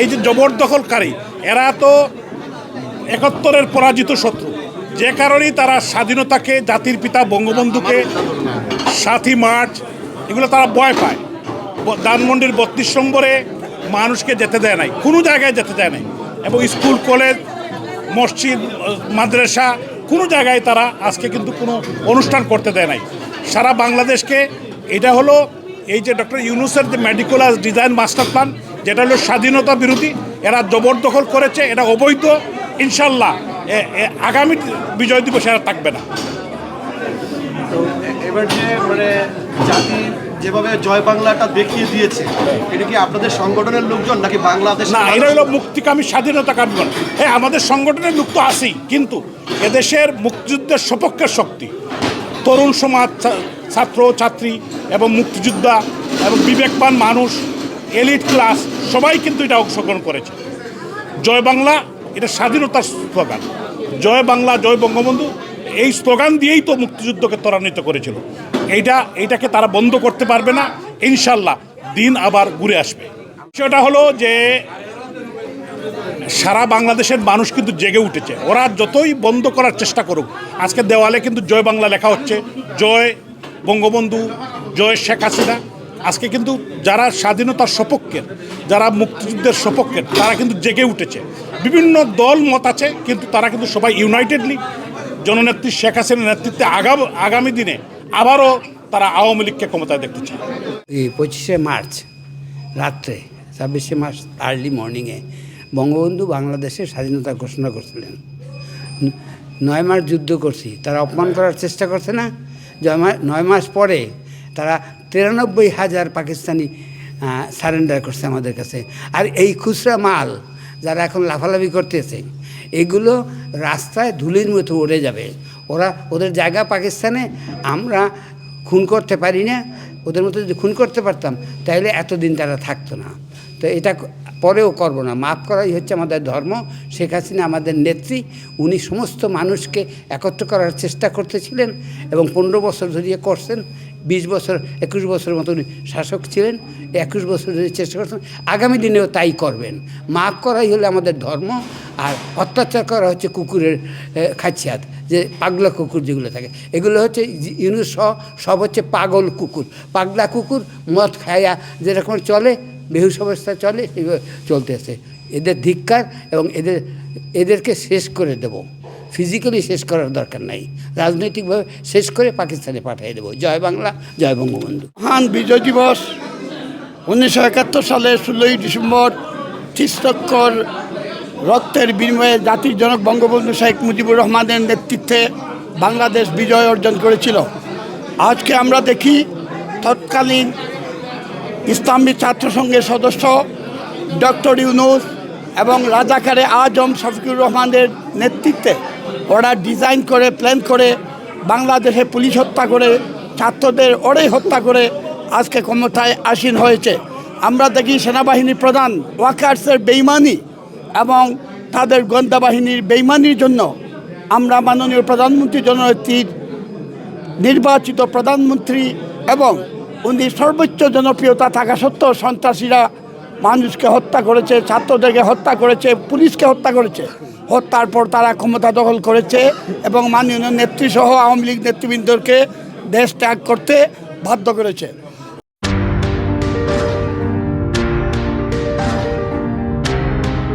এই যে জবরদখলকারী, এরা তো একাত্তরের পরাজিত শত্রু। যে কারণেই তারা স্বাধীনতাকে, জাতির পিতা বঙ্গবন্ধুকে সাথী মার্চ, এগুলো তারা ভয় পায়। ধানমন্ডির বত্রিশ নম্বরে মানুষকে যেতে দেয় নাই, কোনো জায়গায় যেতে দেয় নাই। এবং স্কুল, কলেজ, মসজিদ, মাদ্রাসা, কোনো জায়গায় তারা আজকে কিন্তু কোনো অনুষ্ঠান করতে দেয় নাই। সারা বাংলাদেশকে এটা হলো এই যে ডক্টর ইউনুসের যে মেডিকুলার ডিজাইন মাস্টার প্ল্যান যেটা হলো স্বাধীনতা বিরোধী এরা জবরদখল করেছে এটা অবৈধ ইনশাল্লাহ আগামী বিজয় দিবস এরা থাকবে না। তো এবার যে মানে জাতি যেভাবে জয় বাংলাটা দেখিয়ে দিয়েছে এটা কি আপনাদের সংগঠনের লোকজন নাকি বাংলাদেশ না এটা হলো মুক্তিকামী হ্যাঁ আমাদের সংগঠনের লোক তো কিন্তু এদেশের মুক্তিযুদ্ধের সপক্ষের শক্তি। তরুণ সমাজ ছাত্র ছাত্রী এবং মুক্তিযোদ্ধা এবং বিবেকবান মানুষ এলিট ক্লাস, সবাই কিন্তু এটা অংশগ্রহণ করেছে। জয় বাংলা, এটা স্বাধীনতার স্লোগান। জয় বাংলা, জয় বঙ্গবন্ধু, এই স্লোগান দিয়েই তো মুক্তিযুদ্ধকে ত্বরান্বিত করেছিল। এইটা, এইটাকে তারা বন্ধ করতে পারবে না, ইনশাল্লাহ দিন আবার ঘুরে আসবে। সেটা হলো যে, সারা বাংলাদেশের মানুষ কিন্তু জেগে উঠেছে। ওরা যতই বন্ধ করার চেষ্টা করুক, আজকে দেওয়ালে কিন্তু জয় বাংলা লেখা হচ্ছে, জয় বঙ্গবন্ধু, জয় শেখ হাসিনা। আজকে কিন্তু যারা স্বাধীনতার সপক্ষের, যারা মুক্তিযুদ্ধের সপক্ষের, তারা কিন্তু জেগে উঠেছে। বিভিন্ন দল মত আছে, কিন্তু তারা কিন্তু সবাই ইউনাইটেডলি। জননেত্রী শেখ হাসিনার নেতৃত্বে আগাম আগামী দিনে আবারও তারা আওয়ামী লীগকে ক্ষমতায় দেখতে চায়। এই পঁচিশে মার্চ রাত্রে, ছাব্বিশে মার্চ আর্লি মর্নিংয়ে বঙ্গবন্ধু বাংলাদেশের স্বাধীনতা ঘোষণা করছিলেন। নয় মাস যুদ্ধ করছি, তারা অপমান করার চেষ্টা করছে না? নয় মাস পরে তারা তিরানব্বই হাজার পাকিস্তানি সারেন্ডার করছে আমাদের কাছে। আর এই খুচরা মাল যারা এখন লাফালাফি করতেছে, এগুলো রাস্তায় ধুলির মতো উড়ে যাবে। ওরা ওদের জায়গা পাকিস্তানে, আমরা খুন করতে পারি না। ওদের মতো যদি খুন করতে পারতাম, তাহলে এতদিন তারা থাকতো না। তো এটা পরেও করব না। মাফ করাই হচ্ছে আমাদের ধর্ম। শেখ হাসিনা আমাদের নেত্রী। উনি সমস্ত মানুষকে একত্র করার চেষ্টা করতেছিলেন এবং পনেরো বছর ধরিয়ে করছেন। বিশ বছর, একুশ বছর মতো উনি শাসক ছিলেন, একুশ বছর চেষ্টা করছেন। আগামী দিনেও তাই করবেন। মাফ করাই হলো আমাদের ধর্ম, আর অত্যাচার করা হচ্ছে কুকুরের খাচ্ছিয়াত যে পাগলা কুকুর যেগুলো থাকে। এগুলো হচ্ছে ইউনুস সব হচ্ছে পাগল কুকুর। পাগলা কুকুর মদ খায়া যেরকম চলে, বেহুশ অবস্থা চলে সেইভাবে চলতেছে এদের ধিক্কার এবং এদের, এদেরকে শেষ করে দেব। ফিজিক্যালি শেষ করার দরকার নাই। রাজনৈতিকভাবে শেষ করে পাকিস্তানে পাঠিয়ে দেবো। জয় বাংলা, জয় বঙ্গবন্ধু। মহান বিজয় দিবস, উনিশশো একাত্তর সালের ষোলোই ডিসেম্বর ত্রিস্তক্ষর রক্তের বিনিময়ে জাতির জনক বঙ্গবন্ধু শেখ মুজিবুর রহমানের নেতৃত্বে বাংলাদেশ বিজয় অর্জন করেছিল। আজকে আমরা দেখি তৎকালীন ইসলামী ছাত্র সংঘের সদস্য ডক্টর ইউনুস এবং রাজাকারে আজম শফিকুর রহমানের নেতৃত্বে ওরা ডিজাইন করে, প্ল্যান করে, বাংলাদেশে পুলিশ হত্যা করে, ছাত্রদের ওরাই হত্যা করে আজকে ক্ষমতায় আসীন হয়েছে। আমরা দেখি সেনাবাহিনী প্রধান ওয়াকার্সের বেইমানি এবং তাদের গোয়েন্দা বাহিনীর বেইমানির জন্য আমরা মাননীয় প্রধানমন্ত্রী জননেত্রীর নির্বাচিত প্রধানমন্ত্রী এবং উনি সর্বোচ্চ জনপ্রিয়তা থাকা সত্ত্বেও সন্ত্রাসীরা মানুষকে হত্যা করেছে, ছাত্রদেরকে হত্যা করেছে, পুলিশকে হত্যা করেছে। হত্যার পর তারা ক্ষমতা দখল করেছে এবং মাননীয় নেত্রীসহ আওয়ামী লীগ নেতৃবৃন্দকে দেশ ত্যাগ করতে বাধ্য করেছে।